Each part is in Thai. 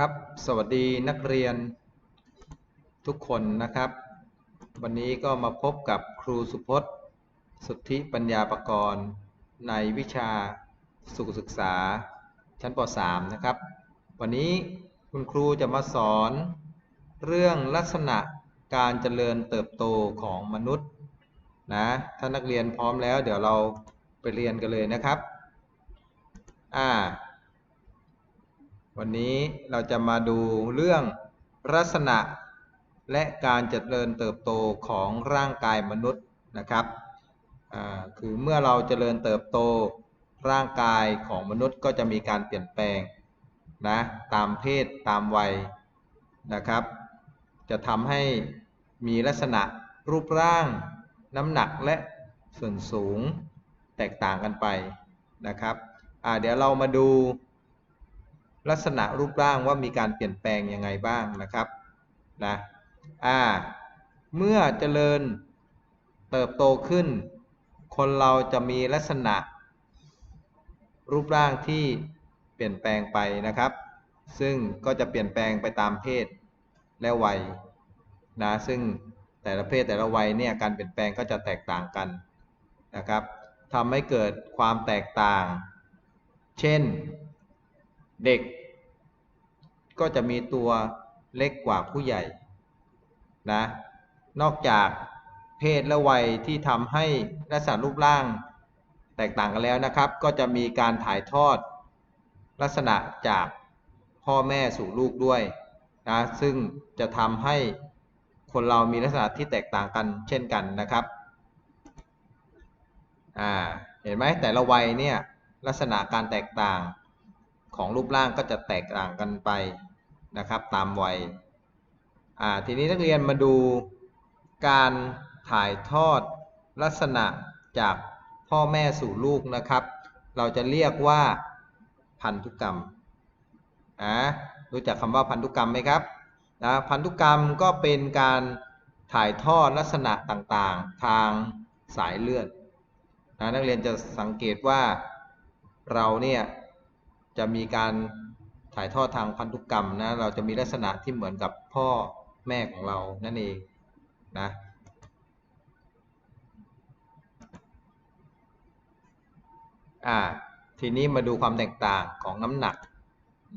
ครับ สวัสดีนักเรียนทุกคนนะครับ วันนี้ก็มาพบกับครูสุพจน์ สุทธิปัญญาประกรณ์ในวิชาสุขศึกษาชั้นป .3 นะครับ วันนี้คุณครูจะมาสอน เรื่องลักษณะการเจริญเติบโตของมนุษย์นะถ้านักเรียนพร้อมแล้ว เดี๋ยวเราไปเรียนกันเลยนะครับ อ่า วันนี้เราจะมาดูเรื่องลักษณะและการเจริญเติบโตของร่างกายมนุษย์นะครับคือเมื่อเราเจริญเติบโตร่างกายของมนุษย์ก็จะมีการเปลี่ยนแปลงนะตามเพศตามวัยนะครับ จะทำให้มีลักษณะรูปร่าง น้ำหนักและส่วนสูงแตกต่างกันไปนะครับเดี๋ยวเรามาดู ลักษณะรูปร่างว่ามีการเปลี่ยนแปลงยังไงบ้างนะครับนะอ่าเมื่อเจริญเติบโตขึ้น คนเราจะมีลักษณะ รูปร่างที่เปลี่ยนแปลงไปนะครับ ซึ่งก็จะเปลี่ยนแปลงไปตามเพศและวัยนะซึ่งแต่ละเพศแต่ละวัยเนี่ยการเปลี่ยนแปลงก็จะแตกต่างกันนะครับทำให้เกิดความแตกต่าง เช่น เด็ก ก็จะมีตัวเล็กกว่าผู้ใหญ่นะ นอกจากเพศและวัยที่ทำให้ลักษณะรูปร่างแตกต่างกันแล้วนะครับ ก็จะมีการถ่ายทอดลักษณะจากพ่อแม่สู่ลูกด้วยนะซึ่งจะทำให้คนเรามีลักษณะที่แตกต่างกันเช่นกันนะครับอ่าเห็นไหมแต่ละวัยเนี่ยลักษณะการแตกต่าง ของรูปร่างก็จะแตกต่างกันไปนะครับ ตามวัยทีนี้นักเรียนมาดูการถ่ายทอดลักษณะจากพ่อแม่สู่ลูกนะครับ เราจะเรียกว่าพันธุกรรมรู้จักคำว่าพันธุกรรมไหมครับนะพันธุกรรมก็เป็นการถ่ายทอดลักษณะต่างๆ ทางสายเลือดนะนักเรียนจะสังเกตว่าเราเนี่ย จะมีการถ่ายทอดทางพันธุกรรมนะ เราจะมีลักษณะที่เหมือนกับพ่อแม่ของเรานั่นเองนะอ่าทีนี้มาดูความแตกต่างของน้ำหนัก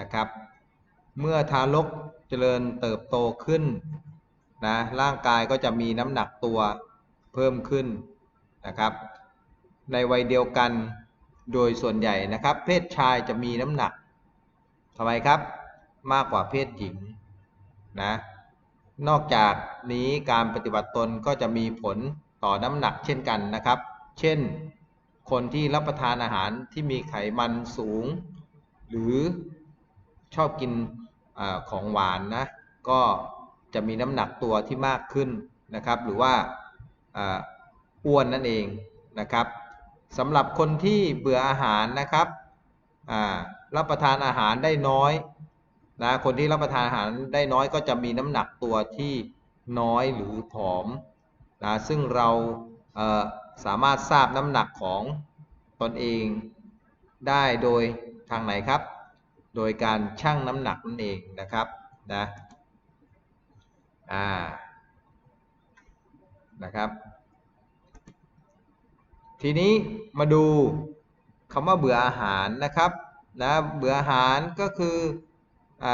นะครับ เมื่อทารกเจริญเติบโตขึ้นนะร่างกายก็จะมีน้ำหนักตัวเพิ่มขึ้นนะครับ ในวัยเดียวกัน โดยส่วนใหญ่นะครับ เพศชายจะมีน้ำหนักทำไมครับ มากกว่าเพศหญิงนะนอกจากนี้การปฏิบัติตนก็จะมีผลต่อน้ำหนักเช่นกันนะครับ เช่น คนที่รับประทานอาหารที่มีไขมันสูง หรือชอบกินอของหวานนะ ก็จะมีน้ำหนักตัวที่มากขึ้นนะครับ หรือว่าอ้วนนั่นเองนะครับ สำหรับคนที่เบื่ออาหารนะครับรับประทานอาหารได้น้อยนะคนที่รับประทานอาหารได้น้อยก็จะมีน้ำหนักตัวที่น้อยหรือผอมนะซึ่งเราเสามารถทราบน้ำหนักของตนเองได้โดยทางไหนครับ โดยการชั่งน้ำหนักนั่นเองนะครับนะอ่านะครับ ทีนี้มาดูคำว่าเบื่ออาหารนะครับนะเบื่ออาหารก็คืออ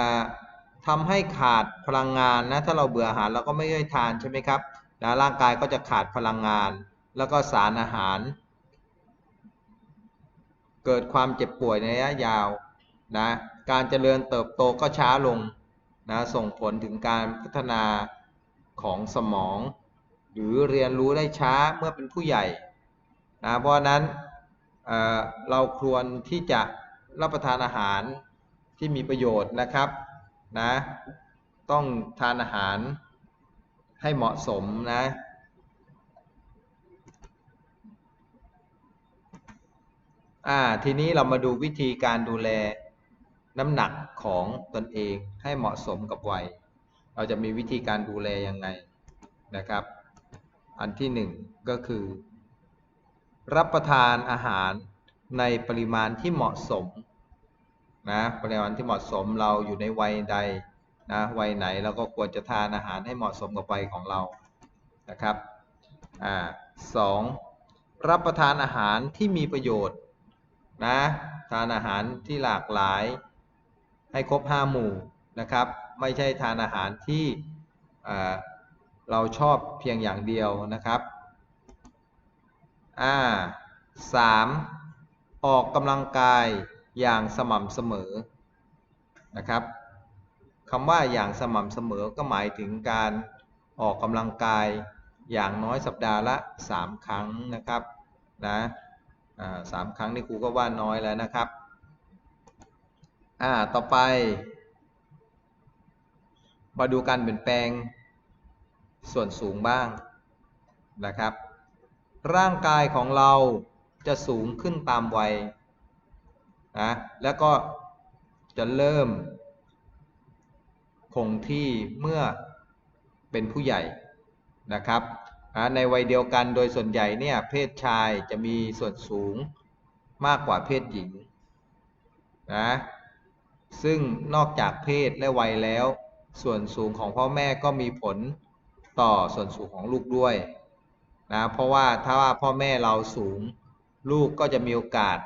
ทำให้ขาดพลังงานนะถ้าเราเบื่ออาหารเราก็ไม่ได้ทานใช่ไหมครับนะร่างกายก็จะขาดพลังงาน แล้วก็สารอาหาร เกิดความเจ็บป่วยในระยะยาวนะการเจริญเติบโตก็ช้าลงนะส่งผลถึงการพัฒนาของสมอง หรือเรียนรู้ได้ช้าเมื่อเป็นผู้ใหญ่ นะเพราะนั้นเเราควรที่จะรับประทานอาหารที่มีประโยชน์นะครับนะต้องทานอาหารให้เหมาะสมนะอ่าทีนี้เรามาดูวิธีการดูแลน้ำหนักของตนเองให้เหมาะสมกับวัย เราจะมีวิธีการดูแลยังไงนะครับ อันที่หนึ่งก็คือ รับประทานอาหารในปริมาณที่เหมาะสมนะปริมาณที่เหมาะสมเราอยู่ในวัยใดนะวัยไหนเราก็ควรจะทานอาหารให้เหมาะสมกับวัยของเรานะครับอ่าสองรับประทานอาหารที่มีประโยชน์นะทานอาหารที่หลากหลายให้ครบห้าหมู่นะครับ ไม่ใช่ทานอาหารที่เราชอบเพียงอย่างเดียวนะครับ อ่าสามออกกำลังกายอย่างสม่ำเสมอนะครับคำว่าอย่างสม่ำเสมอก็หมายถึงการออกกำลังกายอย่างน้อยสัปดาห์ละ 3 ครั้งนะครับนะอ่าสามครั้งนี่ครูก็ว่าน้อยแล้วนะครับอ่าต่อไป มาดูการเปลี่ยนแปลงส่วนสูงบ้างนะครับ ร่างกายของเราจะสูงขึ้นตามวัยนะแล้วก็จะเริ่ม คงที่เมื่อเป็นผู้ใหญ่นะครับนะในวัยเดียวกันโดยส่วนใหญ่เนี่ยเพศชายจะมีส่วนสูงมากกว่าเพศหญิงนะซึ่งนอกจากเพศและวัยแล้ว ส่วนสูงของพ่อแม่ก็มีผลต่อส่วนสูงของลูกด้วย นะเพราะว่าถ้าว่าพ่อแม่เราสูงลูกก็จะมีโอกาส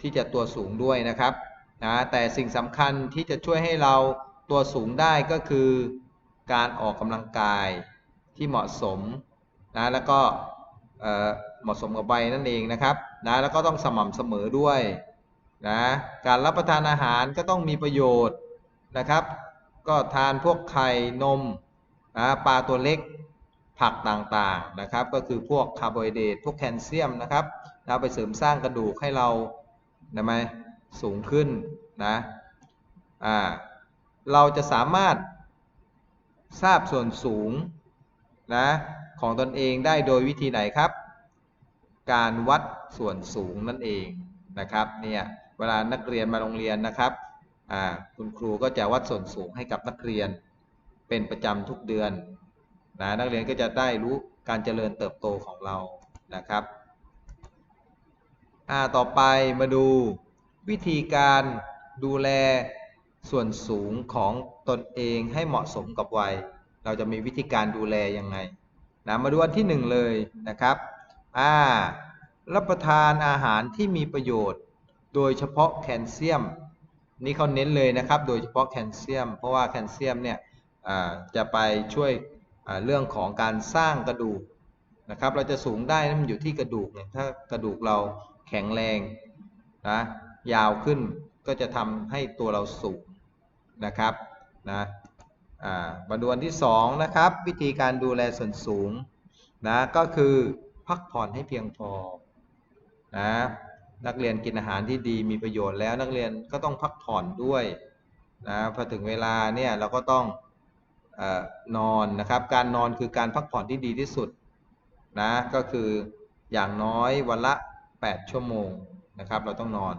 ที่จะตัวสูงด้วยนะครับนะแต่สิ่งสำคัญที่จะช่วยให้เราตัวสูงได้ก็คือการออกกำลังกายที่เหมาะสมนะแล้วก็เหมาะสมกับวัยนั่นเองนะครับนะแล้วก็ต้องสม่ำเสมอด้วยนะการรับประทานอาหารก็ต้องมีประโยชน์นะครับ ก็ทานพวกไข่นมนะปลาตัวเล็ก ผักต่างๆนะครับ ก็คือพวกคาร์โบไฮเดรตพวกแคลเซียมนะครับนะไปเสริมสร้างกระดูกให้เรานะไหมสูงขึ้นนะอ่าเราจะสามารถทราบส่วนสูงนะของตนเองได้โดยวิธีไหนครับ การวัดส่วนสูงนั่นเองนะครับเนี่ยเวลานักเรียนมาโรงเรียนนะครับคุณครูก็จะวัดส่วนสูงให้กับนักเรียน เป็นประจำทุกเดือน นะนักเรียนก็จะได้รู้การเจริญเติบโตของเรานะครับอ่าต่อไปมาดูวิธีการดูแลส่วนสูงของตนเองให้เหมาะสมกับวัย เราจะมีวิธีการดูแลยังไงนะมาดูอันที่หนึ่งเลยนะครับอ่ารับประทานอาหารที่มีประโยชน์ โดยเฉพาะแคลเซียม นี่เขาเน้นเลยนะครับ โดยเฉพาะแคลเซียม เพราะว่าแคลเซียมเนี่ยจะไปช่วย เรื่องของการสร้างกระดูกนะครับ เราจะสูงได้นั้นมันอยู่ที่กระดูกเนี่ยถ้ากระดูกเราแข็งแรงนะยาวขึ้นก็จะทำให้ตัวเราสูงนะครับนะอ่ามาดูอันที่สองนะครับ วิธีการดูแลส่วนสูงนะก็คือพักผ่อนให้เพียงพอนะนักเรียนกินอาหารที่ดีมีประโยชน์แล้วนักเรียนก็ต้องพักผ่อนด้วยนะพอถึงเวลาเนี่ยเราก็ต้อง ออนอนนะครับ การนอนคือการพักผ่อนที่ดีที่สุดนะก็คืออย่างน้อยวันละ 8 ชั่วโมงนะครับ เราต้องนอน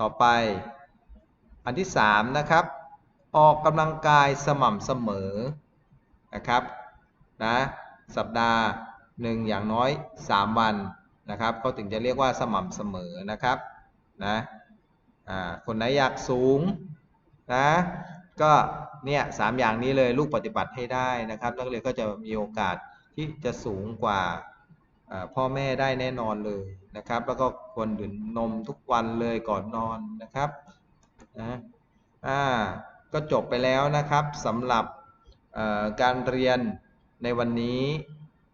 ต่อไปอันที่ 3 นะครับ ออกกำลังกายสม่ำเสมอนะครับนะสัปดาห์หนึ่งอย่างน้อย 3 วันนะครับเขาถึงจะเรียกว่าสม่ำเสมอนะครับนะคนไหนอยากสูงนะ ก็เนี่ยสามอย่างนี้เลยลูกปฏิบัติให้ได้นะครับนักเรียนก็จะมีโอกาสที่จะสูงกว่าพ่อแม่ได้แน่นอนเลยนะครับ แล้วก็ควรดื่มนมทุกวันเลยก่อนนอนนะครับนะอ่าก็จบไปแล้วนะครับสำหรับการเรียนในวันนี้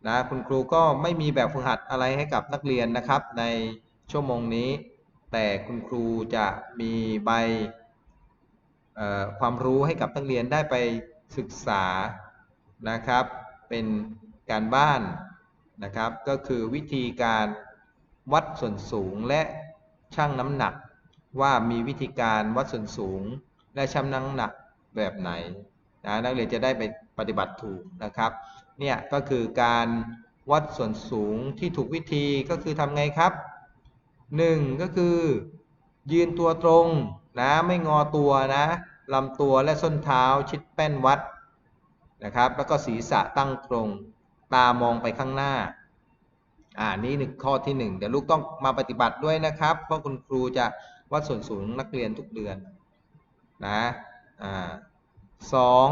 นะคุณครูก็ไม่มีแบบฝึกหัดอะไรให้กับนักเรียนนะครับ ในชั่วโมงนี้ แต่คุณครูจะมีใบ ความรู้ให้กับนักเรียนได้ไปศึกษานะครับ เป็นการบ้านนะครับ ก็คือวิธีการวัดส่วนสูงและชั่งน้ำหนัก ว่ามีวิธีการวัดส่วนสูง และชั่งน้ำหนักแบบไหนนะนักเรียนจะได้ไปปฏิบัติถูกนะครับเนี่ยก็คือการวัดส่วนสูงที่ถูกวิธีก็คือทำไงครับ 1. ก็คือ ยืนตัวตรง นะไม่งอตัวนะลำตัวและส้นเท้าชิดแป้นวัดนะครับ แล้วก็ศีรษะตั้งตรง ตามองไปข้างหน้า อ่านี่หนึ่งข้อที่1เดี๋ยวลูกต้องมาปฏิบัติด้วยนะครับ เพราะคุณครูจะวัดส่วนสูงนักเรียนทุกเดือนนะอ่าสอง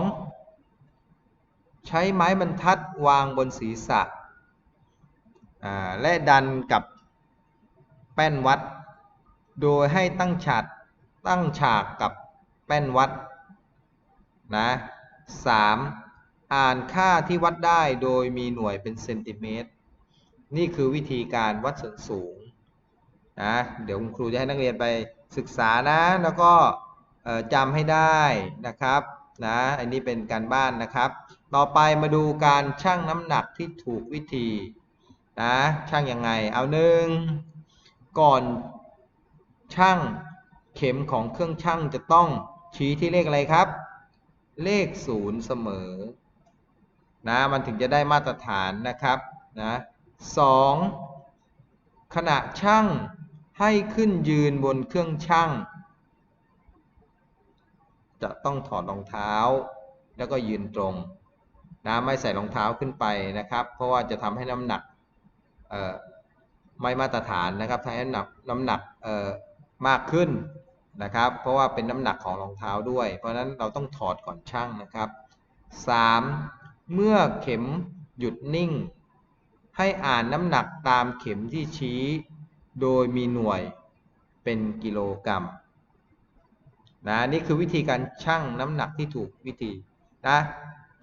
ใช้ไม้บรรทัดวางบนศีรษะอ่าและดันกับแป้นวัด โดยให้ตั้งฉาก ตั้งฉากกับแป้นวัดนะสามอ่านค่าที่วัดได้โดยมีหน่วยเป็นเซนติเมตร นี่คือวิธีการวัดส่วนสูงนะเดี๋ยวคุณครูจะให้นักเรียนไปศึกษานะ แล้วก็จำให้ได้นะครับนะอันนี้เป็นการบ้านนะครับ ต่อไปมาดูการชั่งน้ำหนักที่ถูกวิธีนะชั่งยังไงเอาหนึ่งก่อนชั่ง เข็มของเครื่องชั่งจะต้องชี้ที่เลขอะไรครับ เลขศูนย์เสมอ นะ มันถึงจะได้มาตรฐานนะครับ นะสองขณะชั่งให้ขึ้นยืนบนเครื่องชั่ง จะต้องถอดรองเท้า แล้วก็ยืนตรง นะ ไม่ใส่รองเท้าขึ้นไปนะครับ เพราะว่าจะทำให้น้ำหนักไม่มาตรฐานนะครับทำให้น้ำหนักน้ำหนักมากขึ้น นะครับ เพราะว่าเป็นน้ำหนักของรองเท้าด้วย เพราะฉะนั้นเราต้องถอดก่อนช่างนะครับ 3. เมื่อเข็มหยุดนิ่ง ให้อ่านน้ำหนักตามเข็มที่ชี้ โดยมีหน่วยเป็นกิโลกรัมนะนี่คือวิธีการชั่งน้ำหนักที่ถูกวิธีนะ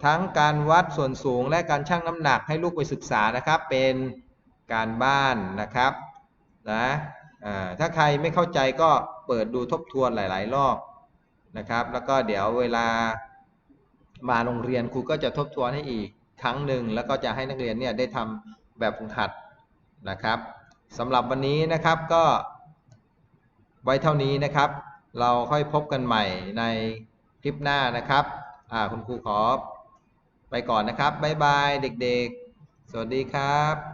ทั้งการวัดส่วนสูงและการชั่งน้ำหนักให้ลูกไปศึกษานะครับ เป็นการบ้านนะครับนะถ้าใครไม่เข้าใจก็ เปิดดูทบทวนหลาย ๆ รอบนะครับ แล้วก็เดี๋ยวเวลามาโรงเรียนครูก็จะทบทวนให้อีกครั้งหนึ่งแล้วก็จะให้นักเรียนเนี่ยได้ทำแบบฝึกหัดนะครับสำหรับวันนี้นะครับก็ไว้เท่านี้นะครับ เราค่อยพบกันใหม่ในคลิปหน้านะครับคุณครูขอไปก่อนนะครับ บ๊ายบายเด็กๆ สวัสดีครับ